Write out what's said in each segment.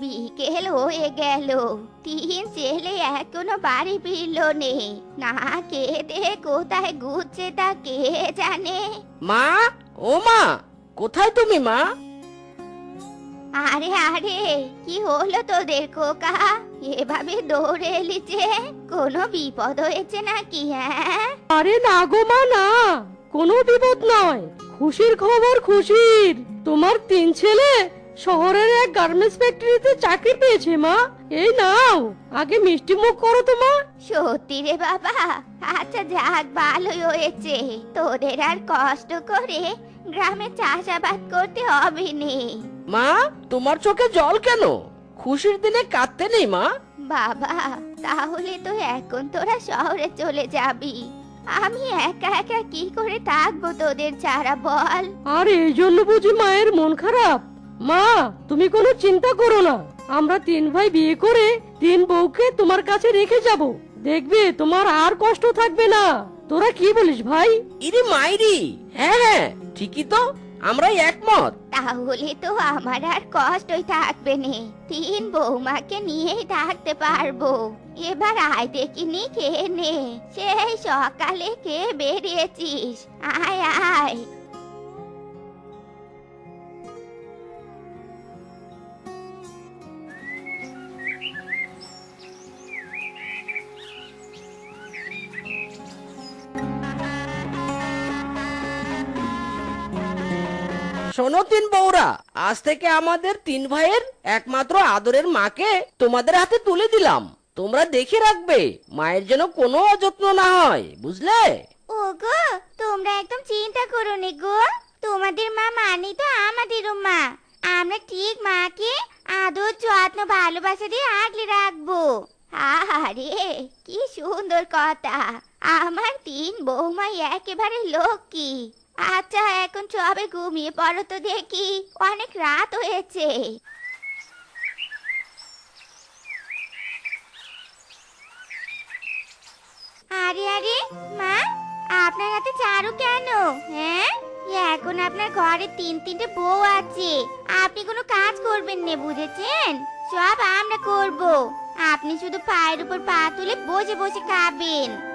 বিকেল হয়ে গেল। তিন ছেলে এখনও বাড়ি ফিরল নে। না কে দে কোথায় ঘুরছে তা কে জানে? মা? ও মা কোথায় তুমি মা? আরে আরে কি হলো তোদের খোকা? এভাবে দৌড়ে এলি যে কোনো বিপদ হয়েছে নাকি হ্যাঁ? আরে না গো মা না। কোনো বিপদ নয়। খুশির খবর খুশির। তোমার তিন ছেলে শহরের এক গার্মেন্টস ফ্যাক্টরিতে চাকরি পেয়েছে মা। এই নাও আগে মিষ্টি মুখ করো তো মা। সত্যি রে বাবা আচ্ছা যাক ভালোই হয়েছে। তোদের আর কষ্ট করে গ্রামে চাষাবাদ করতে হবে নে। মা তোমার চোখে জল কেন? খুশির দিনে কাঁদতে নেই মা। বাবা তাহলে তো এখন তোরা শহরে চলে যাবি। আমি একা একা কি করে থাকব তোদের ছাড়া বল? আর এই জন্য বুঝি মায়ের মন খারাপ? মা তুমি কোনো চিন্তা করো না। আমরা তিন ভাই বিয়ে করে তিন বউকে তোমার কাছে রেখে যাব। দেখবে তোমার আর কষ্ট থাকবে না। তোরা কি বলিস ভাই? ইরে মাইরি হ্যাঁ হ্যাঁ ঠিকই তো আমরাই একমত। তাহলে তো আমার আর কষ্টই থাকবে নে। তিন বৌমাকে নিয়েই থাকতে পারব। এবার আয় দেখিনি কে নে। সেই সকালে কে বেরিয়েছিস? আয় আয়। শোনো তিন আজ থেকে আমাদের তিন ভাইয়ের একমাত্র আদরের মাকে তোমাদের হাতে তুলে দিলাম। তোমরা দেখে রাখবে, মায়ের যেন কোনো অযত্ন না হয়, বুঝলে? ওগো, তোমরা একদম চিন্তা করো নি গো। তোমাদের মা মানি তো আমাদেরও মা। আমরা ঠিক মাকে আদর, যত্ন, ভালোবাসা দিয়ে আগলে রাখব। আরে কি সুন্দর কথা। আমার তিন বৌমাই একেবারে লক্ষ্মী। আচ্ছা এখন সবে ঘুমিয়ে পড়ো তো দেখি। অনেক রাত হয়েছে। আরে আরে, মা, আপনার হাতে চারু কেন? হ্যাঁ? এখন আপনার ঘরে তিন তিনটে বউ আছে। আপনি কোনো কাজ করবেন না, বুঝেছেন? সব আমরা করব। আপনি শুধু পায়ের উপর পা তুলে বসে বসে খাবেন।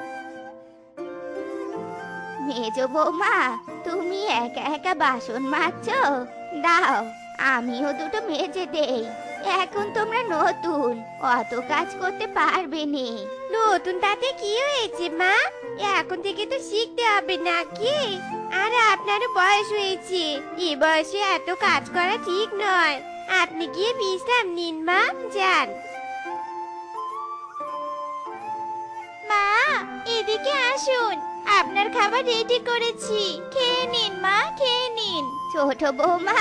মেজ বৌমা, তুমি একা একা বাসন মাজছো? দাও, আমিও দুটো মেজে দেই। এখন তোমরা নতুন, অত কাজ করতে পারবে নতুন তাতে কি হয়েছে, মা? এখন থেকে তো শিখতে হবে নাকি? আর আপনারও বয়স হয়েছে এই বয়সে এত কাজ করা ঠিক নয়। আপনি গিয়ে বিশ্রাম নিন, মা, যান। মা, এদিকে আসুন। আপনার খাবার রেডি করেছি। খেয়ে নিন, মা, খেয়ে নিন। ছোট বৌমা,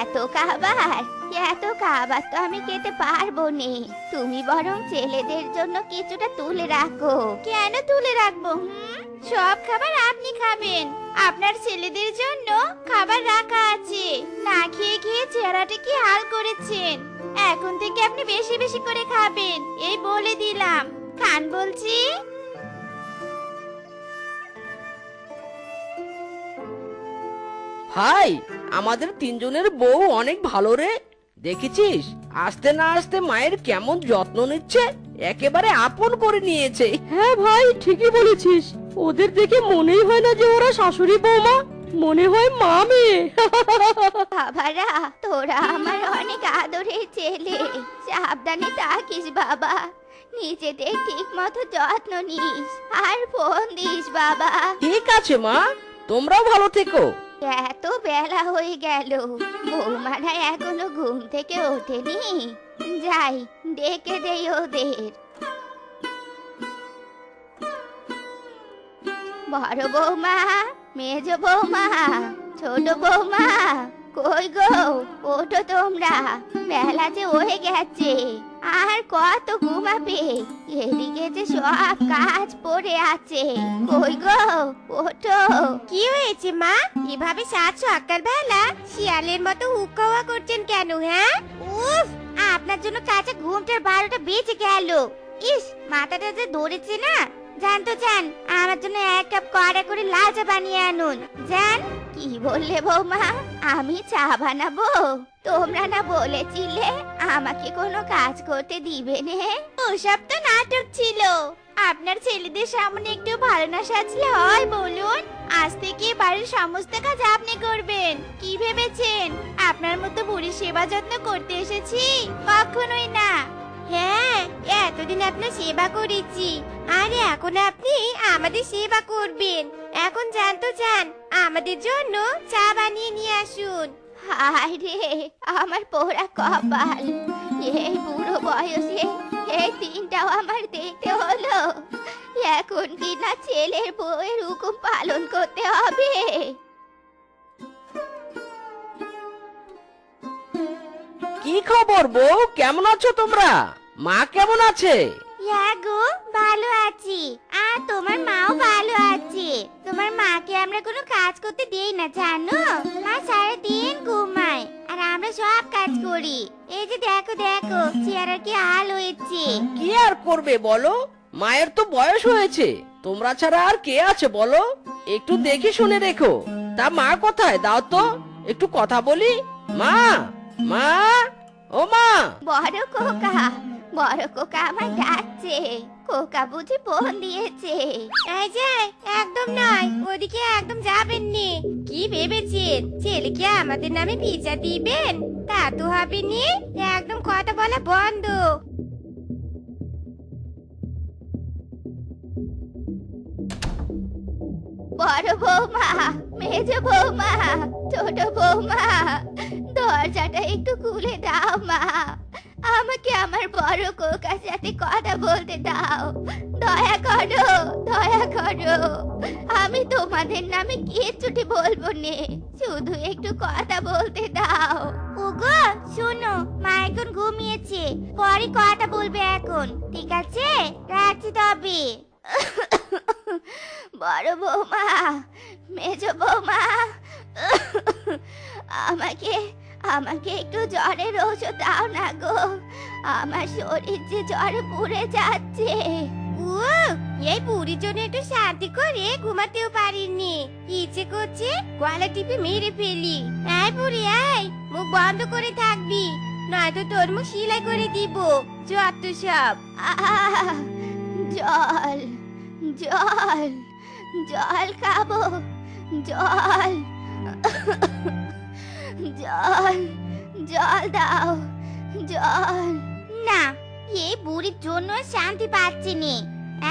এত খাবার এত খাবার তো আমি খেতে পারব নে তুমি বরং ছেলেদের জন্য কিছুটা তুলে রাখো। কেন তুলে রাখব সব খাবার আপনি খাবেন। আপনার ছেলেদের জন্য খাবার রাখা আছে। না খেয়ে খেয়ে চেহারাটা কি হাল করেছেন? এখন থেকে আপনি বেশি বেশি করে খাবেন, এই বলে দিলাম। খান বলছি। ভাই আমাদের তিনজনের বউ অনেক ভালো রে। দেখেছিস? আসতে না আসতে মায়ের কেমন যত্ন নিচ্ছে একেবারে আপন করে নিয়েছে। হ্যাঁ ভাই ঠিকই বলেছিস। ওদের দেখে মনেই হয় না যে ওরা শাশুড়ি বৌমা মনে হয় মা মেয়ে। বাবারা তোরা আমার অনেক আদরের ছেলে। সাবধানে থাকিস বাবা। নিজেদের ঠিক মতো যত্ন নিস। আর ফোন দিস বাবা। ঠিক আছে মা তোমরাও ভালো থেকো। এত বেলা হয়ে গেল। বৌমারা এখনও ঘুম থেকে ওঠেনি। যাই, ডেকে দেই ওদের। বড় বৌমা, মেজ বৌমা, ছোট বৌমা, কই গো? ওঠো তোমরা। বেলা যে হয়ে গেছে। আর কত ঘুমাবে? এদিকে যে সব কাজ পড়ে আছে। কই গো? ওঠো। কি হয়েছে মা? এভাবে সাত সকাল বেলা শিয়ালের মতো হুকাওয়া করছেন কেন হ্যাঁ? উফ! আপনার জন্য কাঁচা ঘুমটার বারোটা বেজে গেল। ইস, মাথাটা যে ধরেছে না? জান তো জান, আমার জন্য এক কাপ কড়া করে লাল চা বানিয়ে আনুন। জান? কি বললে বৌমা? আমি চা বানাবো? তোমরা না বলেছিলে আমাকে কোনো কাজ করতে দিবে নে? ওসব তো নাটক ছিল। আপনার ছেলেদের সামনে একটু ভালো না সাজলে হয় বলুন। আজ থেকে বাড়ির সমস্ত কাজ আপনি করবেন। কি ভেবেছেন? আপনার মতো বুড়ির সেবা যত্ন করতে এসেছি? কখনোই না। হ্যাঁ এতদিন আপনার সেবা করেছি। আর এখন আপনি আমাদের সেবা করবেন। এখন যান যান, আমাদের জন্য চা বানিয়ে নিয়ে আসুন। হায় রে আমার পোড়া কপাল। এই বুড়ো বয়সে এই দিনটাও আমার দেখতে হলো। এখন কি না ছেলের বউয়ের হুকুম পালন করতে হবে। কি খবর বউ? কেমন আছো তোমরা? মা কেমন আছে? হ্যাঁ গো ভালো আছি। আর তোমার মাও ভালো আছে। তোমার মাকে আমরা কোনো কাজ করতে দেই না জানো? মা সারা দিন ঘুমায় আর আমরা সব কাজ করি। এই যে দেখো দেখো চেয়ারের কি হাল হয়েছে। কি আর করবে বলো? মায়ের তো বয়স হয়েছে। তোমরা ছাড়া আর কে আছে বলো? একটু দেখে শুনে রেখো। তা মা কোথায়? দাও তো একটু কথা বলি। মা মা। ও মা বড় কোকা বড় কোকা আমায় ডাকছে। কোকা বুঝি ফোন দিয়েছে। এই যে, একদম নয়, ওদিকে একদম যাবেন নি। কি ভেবেছেন? ছেলেকে আমাদের নামে পিজা দিবেন? তা তো হবে নি, একদম কথা বলা বন্ধ। বড় বৌমা মেজ বৌমা, ছোট বৌমা, দরজাটা একটু খুলে দাও মা। আমাকে আমার বড় কোকার সাথে কথা বলতে দাও। দয়া করো দয়া করো। আমি তোমাদের নামে কিচ্ছুটি বলব নে, শুধু একটু কথা বলতে দাও। ওগো, শোনো, মা এখন ঘুমিয়েছে। পরে কথা বলবে এখন, ঠিক আছে? রাখছি তবে। বড় বৌমা মেজ বৌমা আমাকে আমাকে একটু জ্বরের ওষুধ দাও না গো। আমার শরীর যে জ্বরে পুড়ে যাচ্ছে। ও এই বুড়ির জন্য একটু শান্তি করে ঘুমাতেও পারিনি। ইচ্ছে করছে? গলা টিপে মেরে ফেলি। এই বুড়ি এই মুখ বন্ধ করে থাকবি। নয়তো তোর মুখ সিলাই করে দিব। যত সব। আহ, জল জল খাব, জল। জল জল দাও, জল। না, এই বুড়ির জন্য শান্তি পাচ্ছি নে।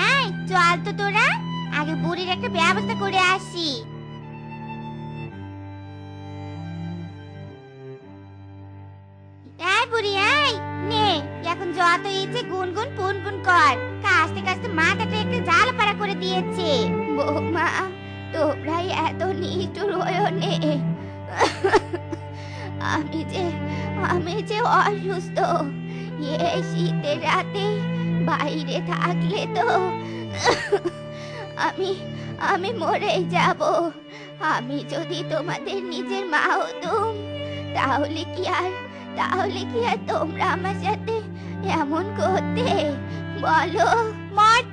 এই, চল তো তোরা, আগে বুড়ির একটা ব্যবস্থা করে আসি। এই বুড়ি, এই, নে, এখন যত ইচ্ছে গুনগুন পুনপুন কর। কাস্তে কাস্তে মাথাটা করে দিয়েছে। বৌমা তোমরাই এত নিষ্ঠুর হয়েও আমি যে আমি যে অসুস্থ রাতে বাইরে থাকলে তো আমি আমি মরেই যাব। আমি যদি তোমাদের নিজের মা তাহলে কি আর, তাহলে কি আর তোমরা আমার সাথে এমন করতে? বলো। মর তুই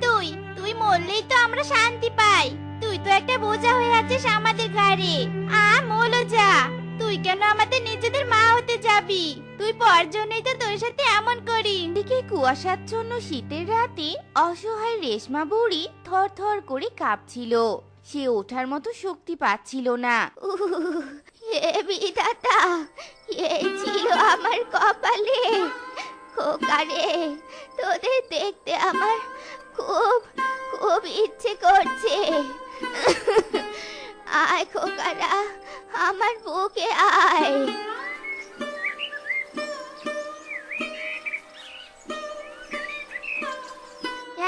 মরলেই তো আমরা শান্তি পাই। তুই তো একটা বোঝা হয়ে আছিস আমাদের ঘাড়ে। আ মলো যা তুই কেন আমাদের নিজেদের মা হতে যাবি? তুই পর জন্যই তো তোর সাথে এমন করি এদিকে জন্য শীতের রাতে অসহায় রেশমা বুড়ি থর থর করে কাঁপছিল। সে ওঠার মতো শক্তি পাচ্ছিল না। হে বিধাতা এই ছিল আমার কপালে। খোকারে তোদের দেখতে আমার খুব খুব ইচ্ছে করছে। আয় খোকারা, আমার বুকে আয়।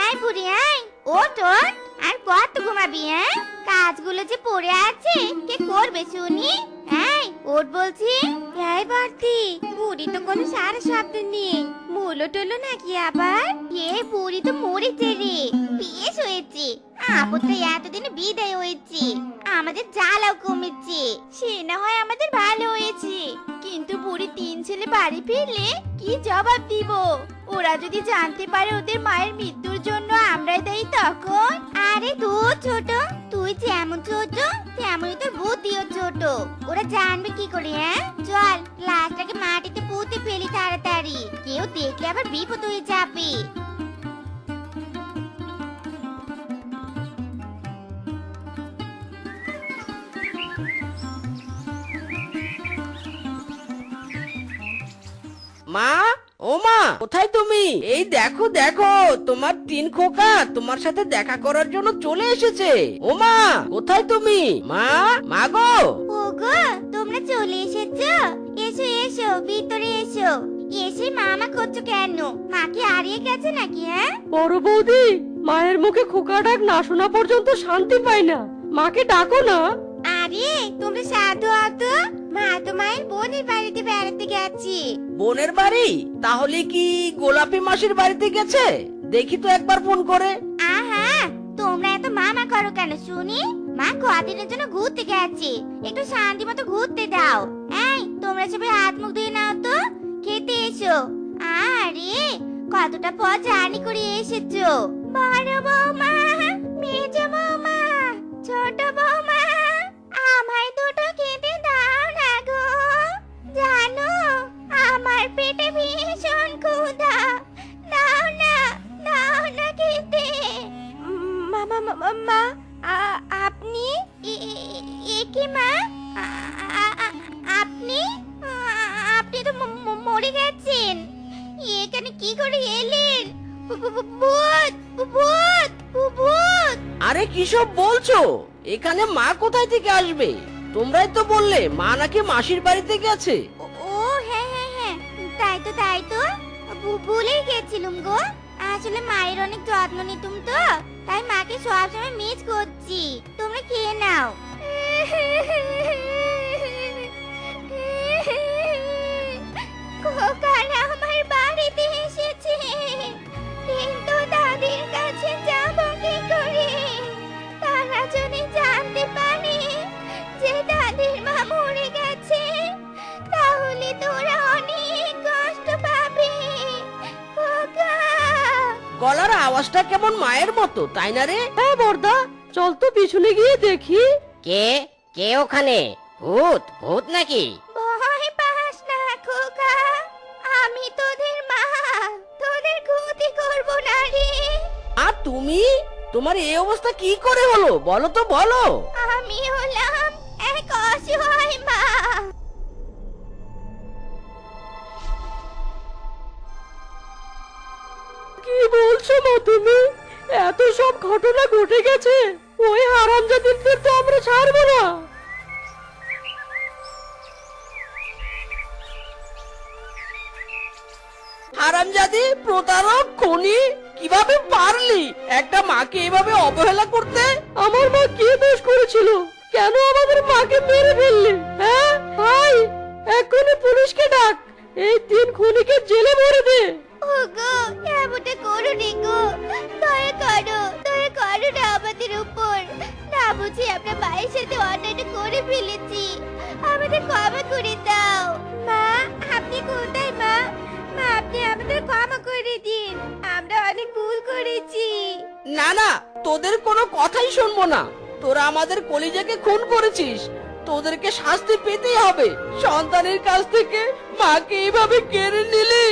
এই বুড়ি আয় ওঠ ওঠ। আর কত ঘুমাবি হ্যাঁ কাজগুলো যে পড়ে আছে, কে করবে শুনি? এই, ওঠ বলছি। এই বাড়তি, বুড়ি তো কোনো সারা শব্দ নেই। মুলো টলো নাকি আবার? এ বুড়ি তো মরেছে রে বেশ হয়েছে। তো এতদিন বিদায় হয়েছে। আমাদের জ্বালাও কমেছে। সে না হয় আমাদের ভালো হয়েছে। কিন্তু বুড়ি তিন ছেলে বাড়ি ফিরলে কি জবাব দিব? ওরা যদি জানতে পারে ওদের মায়ের মৃত্যুর জন্য আমরাই দায়ী তখন? আরে দূর ছোট, তুই যেমন ছোট, তেমনই তোর বুদ্ধিও ছোট। ওরা জানবে কি করে হ্যাঁ? চল, লাশটাকে মাটিতে পুঁতে ফেলি তাড়াতাড়ি। কেউ দেখলে আবার বিপদ হয়ে যাবে। মা ও মা কোথায় তুমি? এই দেখো দেখো তোমার তিন খোকা তোমার সাথে দেখা করার জন্য চলে এসেছে। ও মা কোথায় তুমি? মা মা গো। ওগো তোমরা চলে এসেছ? এসো এসো ভিতরে এসো। এসে মামা করছ কেন? মা কি হারিয়ে গেছে নাকি হ্যাঁ? বড় বৌদি মায়ের মুখে খোকা ডাক না শোনা পর্যন্ত শান্তি পায় না। মাকে ডাকো না। আরে তোমরা সাধু বোনের বাড়িতে বেড়াতে গেছি। বোনের বাড়ি? তাহলে কি গোলাপি মাসির বাড়িতে গেছে? দেখি তো একবার ফোন করে। আহা তোমরা এত মামা করো কেন শুনি? মা কদিনের জন্য ঘুরতে গেছে। একটু শান্তি মতো ঘুরতে দাও। এই তোমরা সবাই হাত মুখ ধুয়ে নাও তো। খেতে এসো। আরে কতটা পথ জার্নি করে এসেছ। বড় বৌমা মেজ বৌমা। আরে বলছো? এখানে মা কোথায় থেকে আসবে? তোমরাই তো বললে, মা নাকি মাসির বাড়িতে গেছে। ও হ্যাঁ হ্যাঁ হ্যাঁ তাই তো তাই তো। ভুলেই গেছিলুম গো। আসলে মায়ের অনেক যত্ন নিতুম তো, তাই মাকে সবসময় মিস করছি। তোমরা খেয়ে নাও। খোকারা আওয়াজটা কেমন মায়ের মতো তাই না রে? হ্যাঁ বর্দা চল তো পিছনে গিয়ে দেখি। কে? কে ওখানে? ভূত ভূত নাকি? ভয় পাস না খোকা আমি তোদের মা তোদের ক্ষতি করব না রে। আর তুমি? তোমার এই অবস্থা কি করে হলো? বলো তো বলো। ঘটনা ঘটে গেছে। ওই হারামজাদিদের তো আমরা ছাড়বো না। হারামজাদি, প্রতারক, খনি, কীভাবে পারলি? একটা মাকে এভাবে অবহেলা করতে? আমার মা কি দোষ করেছিল? কেন আমাদের মাকে মেরে ফেললি? হ্যাঁ? ভাই এক্ষুনি পুলিশকে ডাক। এই তিন খুনিকে জেলে ভরে দে। ওগো, এমনটা করো নি গো। দয়া করো দয়া করো না আমাদের উপর। না বুঝি আমরা মায়ের সাথে অন্যায়টা করে ফেলেছি। আমাদের ক্ষমা করে দাও। মা, আপনি কোথায়, মা? মা, আপনি আমাদের ক্ষমা করে দিন। আমরা অনেক ভুল করেছি। না না, তোদের কোনো কথাই শুনব না। তোরা আমাদের কলিজাকে খুন করেছিস। তোদেরকে শাস্তি পেতেই হবে। সন্তানের কাছ থেকে মাকে এইভাবে কেড়ে নিলে?